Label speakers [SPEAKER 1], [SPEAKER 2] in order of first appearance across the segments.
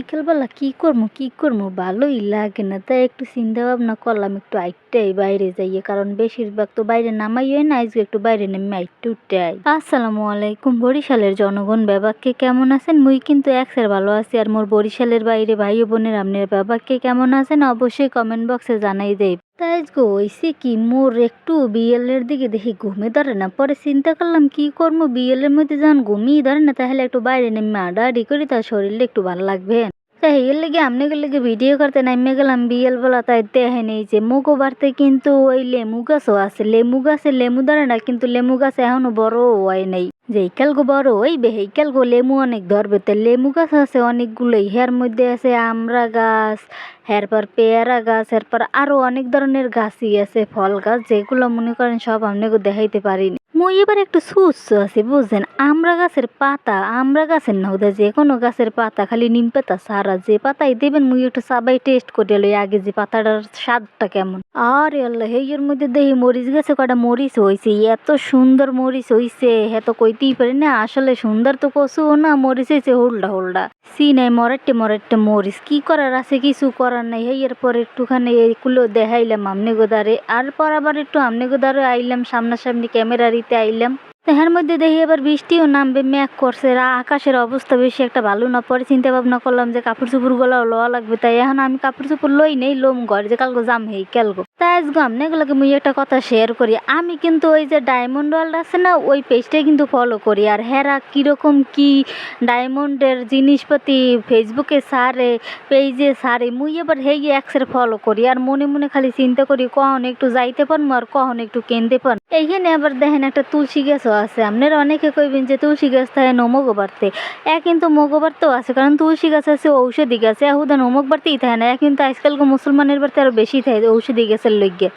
[SPEAKER 1] বিকেলবেলা কি করব কি করব ভালোই লাগে না। তাই একটু চিন্তা ভাবনা করলাম, একটু আইটাই বাইরে যাইয়ে, কারণ বেশিরভাগ তো বাইরে নামাই হয় না, আজকে একটু বাইরে নেমে আইটু উঠাই আসসালামু আলাইকুম, বরিশালের জনগণ ব্যাবাককে কেমন আছেন? মুই কিন্তু একসের ভালো আছি, আর মোর বরিশালের বাইরে ভাই বোনের আপনার ব্যাবাককে কেমন আছেন? অবশ্যই কমেন্ট বক্সে জানাই দেব তাই হইছে কি, মোর একটু বিয়েলের দিকে দেখি ঘুমে ধরে না, পরে চিন্তা করলাম কি করব বিয়েলের মধ্যে যখন ঘুমিয়ে ধরে না, তাহলে একটু বাইরে নেমে আডাআডি করি, তার শরীরটা একটু ভালো লাগবে। তাই এর লেগে লেগে ভিডিও করতে নামে গেলাম বিয়েল বেলা তাই দেখে নেই যে মুগো বাড়তে কিন্তু ওই লেমু গাছও আছে। লেমু গাছে লেমু ধরে না, কিন্তু লেমু গাছ এখনও বড় হয় নাই। যে গো বড় হইবে গো লেমু অনেক ধরবে। তো লেমু গাছ আছে অনেকগুলোই, হের মধ্যে আছে আমড়া গাছ এরপর পেয়ারা গাছ এরপর আরও অনেক ধরনের গাছই আছে, ফল গাছ, যেগুলো মনে করেন সব আপনাকে দেখাইতে পারিনি। মুই এবার একটু সুস্থ আছি, বুঝছেন? আমরা গাছের পাতা, আমরা গাছের না, ওদের যে কোনো গাছের পাতা, খালি নিম পাতা সারা যে পাতাই দেবেন, মুই একটু সাবাই টেস্ট করে লই, আগে যে পাতাটার স্বাদটা কেমন। আরে আল্লাহ এর মধ্যে দেখি মরিচ গাছে কটা মরিচ হয়েছে এত সুন্দর মরিচ হয়েছে হ্যাঁ তো কইতেই পারি না, আসলে সুন্দর তো কচু না, মরিচ হয়েছে হোল্ডা হোল্ডা। সি নাই, মরাট্টে মরাট্টে মরিচ, কি করার আছে, কিছু করার নাই হেই এরপর একটুখানি এইগুলো দেখাইলাম আমনে গোদারে, আর পর আবার একটু আমনে গোদারে আইলাম, সামনাসামনি ক্যামেরারিতে আইলাম। তাহার মধ্যে দেখি এবার বৃষ্টিও নামবে ম্যাক করছে, রা- আকাশের অবস্থা বেশি একটা ভালো না। পরে চিন্তা ভাবনা করলাম যে কাপড় চোপড় গলাও লওয়া লাগবে। তাই এখন আমি কাপড় চোপড় লই নেই, লোম ঘর, যে কালকে জাম হেই, কেলগো। তাই আজকে আমনে গুলোকে মুই একটা কথা শেয়ার করি। আমি কিন্তু ওই যে ডায়মন্ড ওয়ার্ল্ড আছে না, ওই পেজটাই কিন্তু ফলো করি। আর হেরা কীরকম কি ডায়মন্ডের জিনিসপাতি ফেসবুকে সারে পেজে সারে, মুই এবার হেই একসের ফলো করি। আর মনে মনে খালি চিন্তা করি, কখন একটু যাইতে পারব আর কখন একটু কিনতে পারব এইখানে আবার দেখেন একটা তুলসী গাছও আছে। আপনারা অনেকে কইবেন যে তুলসী গাছ থাকে নমকও বাড়তে। এ কিন্তু মগও বাড়তেও আছে, কারণ তুলসী গাছ আছে ঔষধি গাছ। এহুদা নমক বাড়তেই থাকে না। এ কিন্তু আজকালকে মুসলমানের বাড়তে আরও বেশি থাকে ঔষধি গাছের লইগে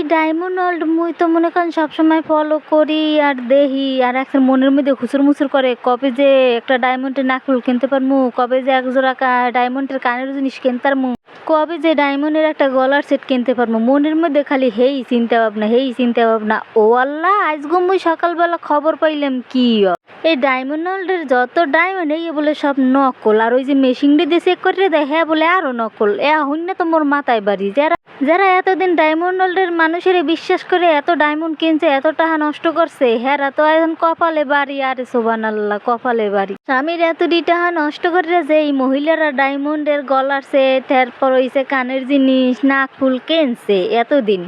[SPEAKER 1] এই ডায়মন্ড ওয়ার্ল্ড মুই তো মনে করেন সবসময় ফলো করি আর দেখি। আর একটা মনের মধ্যে খুচুর মুচুর করে, কবে যে একটা ডায়মন্ডের নাকফুল কিনতে পারমু, কবে যে এক জোড়া কা- ডায়মন্ডের কানের জিনিস কিনতে পারমু, কবে যে ডায়মন্ডের একটা গলার সেট কিনতে পারব মনের মধ্যে খালি হেই চিন্তা ভাবনা, হেই চিন্তা ভাবনা। ও আল্লাহ আজগো মুই সকালবেলা খবর পাইলাম কি। এই ডায়মন্ড ওয়ার্ল্ডের যত ডায়মন্ড এই বলে সব নকল। আর ওই যে মেশিনটি দিয়ে চেক করে দেয় হ্যাঁ বলে আরও নকল। এ, হইন তো মোর মাথায় বাড়ি। যারা যারা এতদিন ডায়মন্ড ওয়ার্ল্ডের মানুষের বিশ্বাস করে এত ডায়মন্ড কিনছে, এত টাকা নষ্ট করছে। হেরা তো এখন কপালে বাড়ি, আরে সোবান আল্লাহ কপালে বাড়ি। স্বামীর এতটি টাকা নষ্ট করে যে এই মহিলারা ডায়মন্ডের গলার সেট এরপর হইছে কানের জিনিস, নাক ফুল কিনছে এতদিন।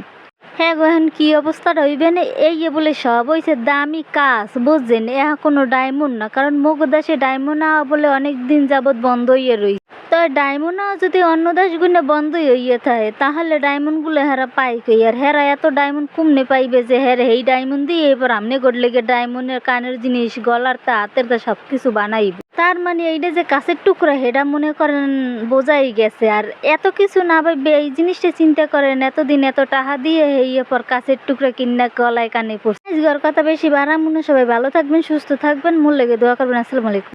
[SPEAKER 1] হ্যাঁ গো, এখন কি অবস্থাটা হইবে না? এই বলে সব হইছে দামি কাজ, বুঝছেন? এ কোনো ডায়মন্ড না, কারণ মুগ দেশে ডায়মন্ড বলে অনেক দিন যাবৎ বন্ধ হইয়ে রই তো ডায়মন্ড যদি অন্য দেশগুলো বন্ধই হইয়ে থাকে, তাহলে ডায়মন্ডগুলো হেরা পাই কই? আর হেরা এত ডায়মন্ড কমনে পাইবে যে হের এই ডায়মন্ড দিয়ে এবার আমনে গড়লে ডায়মন্ডের কানের জিনিস, গলার তা, হাতের তা সব কিছু বানাইবে। তার মানে এইটা যে কাছের টুকরা, হেডা মনে করেন বোঝাই গেছে। আর এত কিছু না ভাইবে, এই জিনিসটা চিন্তা করেন, এতদিন এত টাকা দিয়ে এই পর কাছের টুকরা কিনা গলায় কানে পড়ছে। কথা বেশি বাড়া মনে সবাই ভালো থাকবেন, সুস্থ থাকবেন মূল লেগে দোয়া করবেন। আসসালামু আলাইকুম।